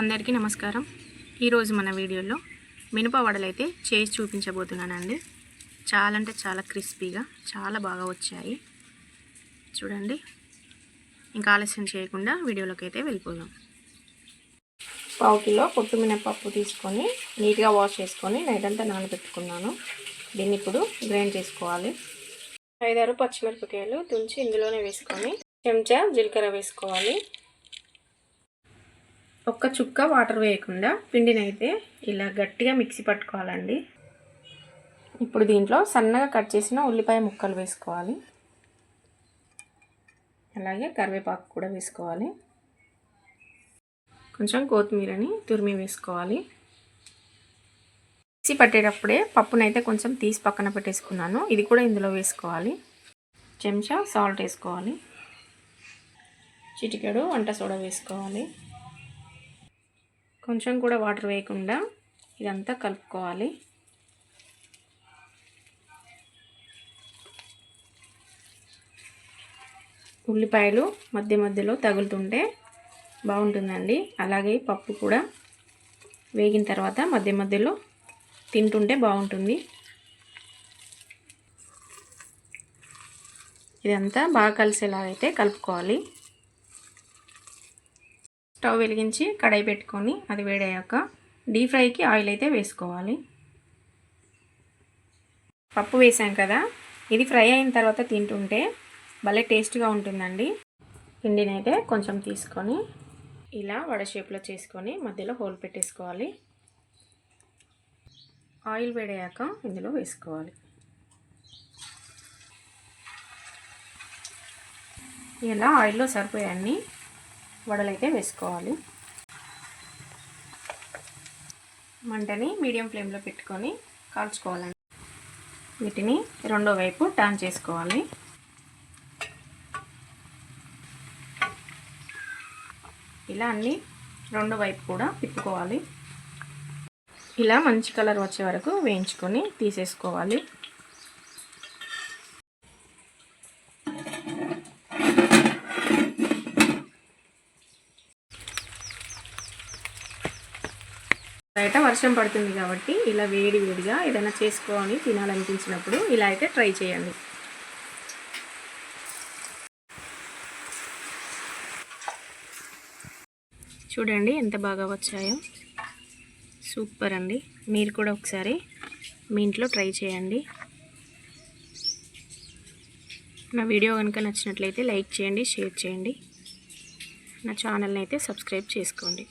అందరికీ నమస్కారం. ఈరోజు మన వీడియోలో మినప వడలు అయితే చేసి చూపించబోతున్నానండి. చాలా అంటే చాలా క్రిస్పీగా చాలా బాగా వచ్చాయి. చూడండి. ఇంకా ఆలస్యం చేయకుండా వీడియోలోకి అయితే వెళ్ళిపోదాం. పావు కిలో పొట్టు మినపప్పు తీసుకొని నీట్గా వాష్ చేసుకొని నైట్ అంతా నానబెట్టుకున్నాను. దీన్ని ఇప్పుడు గ్రైండ్ చేసుకోవాలి. ఐదారు పచ్చిమిరపకాయలు తుంచి ఇందులోనే వేసుకొని చెంచా జీలకర్ర వేసుకోవాలి. ఒక్క చుక్క వాటర్ వేయకుండా పిండిని అయితే ఇలా గట్టిగా మిక్సీ పట్టుకోవాలండి. ఇప్పుడు దీంట్లో సన్నగా కట్ చేసిన ఉల్లిపాయ ముక్కలు వేసుకోవాలి. అలాగే కరివేపాకు కూడా వేసుకోవాలి. కొంచెం కొత్తిమీరని తురిమి వేసుకోవాలి. మిక్సీ పట్టేటప్పుడే పప్పునైతే కొంచెం తీసి పక్కన పెట్టేసుకున్నాను. ఇది కూడా ఇందులో వేసుకోవాలి. చెంచా సాల్ట్ వేసుకోవాలి. చిటికెడు వంట సోడా వేసుకోవాలి. కొంచెం కూడా వాటర్ వేయకుండా ఇదంతా కలుపుకోవాలి. ఉల్లిపాయలు మధ్య మధ్యలో తగులుతుంటే బాగుంటుందండి. అలాగే పప్పు కూడా వేగిన తర్వాత మధ్య మధ్యలో తింటుంటే బాగుంటుంది. ఇదంతా బాగా కలిసేలాగైతే కలుపుకోవాలి. స్టవ్ వెలిగించి కడాయి పెట్టుకొని అది వేడయ్యాక డీప్ ఫ్రైకి ఆయిల్ అయితే వేసుకోవాలి. పప్పు వేసాం కదా ఇది ఫ్రై అయిన తర్వాత తింటుంటే భలే టేస్ట్గా ఉంటుందండి. పిండిని అయితే కొంచెం తీసుకొని ఇలా వడ షేప్లో చేసుకొని మధ్యలో హోల్ పెట్టేసుకోవాలి. ఆయిల్ వేడయ్యాక ఇందులో వేసుకోవాలి. ఇలా ఆయిల్లో సరిపోయాన్ని వడలైతే వేసుకోవాలి. మంటని మీడియం ఫ్లేమ్లో పెట్టుకొని కాల్చుకోవాలండి. వీటిని రెండో వైపు టర్న్ చేసుకోవాలి. ఇలా అన్ని రెండో వైపు కూడా తిప్పుకోవాలి. ఇలా మంచి కలర్ వచ్చే వరకు వేయించుకొని తీసేసుకోవాలి. బయట వర్షం పడుతుంది కాబట్టి ఇలా వేడి వేడిగా ఏదైనా చేసుకోవాలి తినాలనిపించినప్పుడు ఇలా అయితే ట్రై చేయండి. చూడండి ఎంత బాగా వచ్చాయో. సూపర్ అండి. మీరు కూడా ఒకసారి మీ ఇంట్లో ట్రై చేయండి. నా వీడియో కనుక నచ్చినట్లయితే లైక్ చేయండి షేర్ చేయండి. నా ఛానల్ని అయితే సబ్స్క్రైబ్ చేసుకోండి.